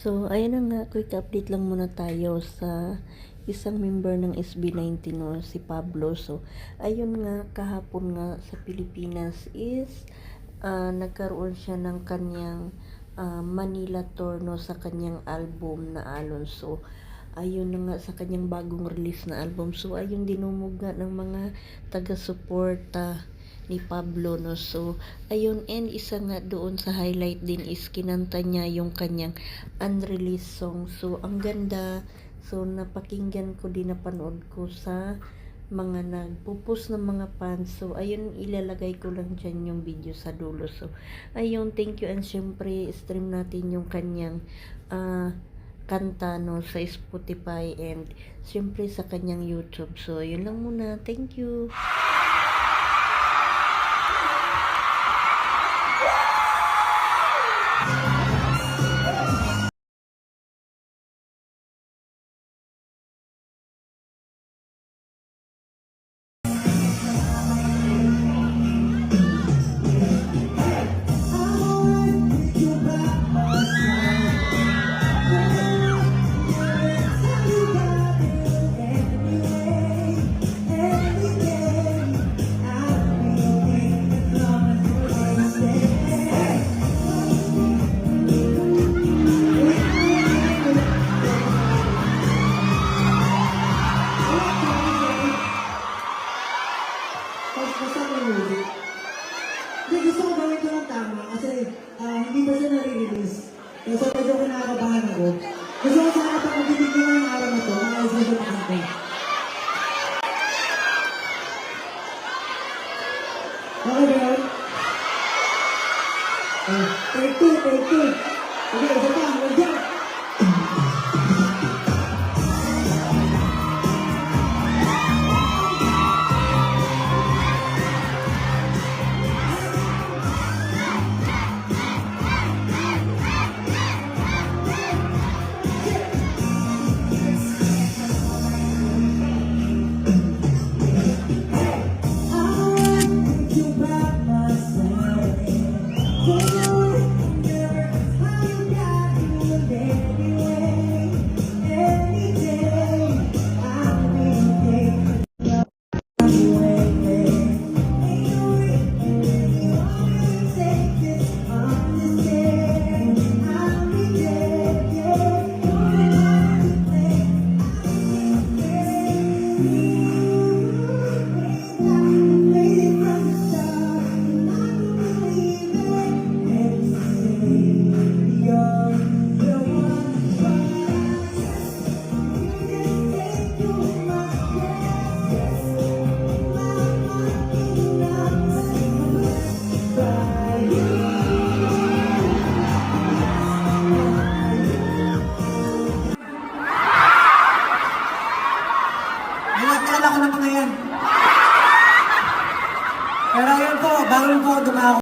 So, ayun na nga, quick update lang muna tayo sa isang member ng SB19 no, si Pablo. So, ayun nga, kahapon nga sa Pilipinas is ah, nagkaroon siya ng kanyang ah, Manila tour no, sa kanyang album na Alonso. Ayun na nga sa kanyang bagong release na album. So, ayun dinumog ng mga taga-suporta ni Pablo no? So ayun and isa nga doon sa highlight din is kinanta niya yung kanyang unreleased song. So ang ganda. So napakinggan ko din napanood ko sa mga nagpupus ng mga fans. So ayun ilalagay ko lang dyan yung video sa dulo. So ayun thank you. And syempre stream natin yung kanyang ah kanta no? Sa Spotify and syempre sa kanyang YouTube. So yun lang muna. Thank you basta may music. Hindi, gusto ko gawin ko ng tama kasi ah, hindi pa siya nare-release. Kaya so medyo kinakabahan ako. Gusto ko sana pag magbibig ko ngayong araw na to, maayos na siya makanta. Okay ba yun? Ah, take two, take two. Okay, isa pa, hanggang dyan. Nalagkala ko ng mga yan. Pero yun po, bago po dumako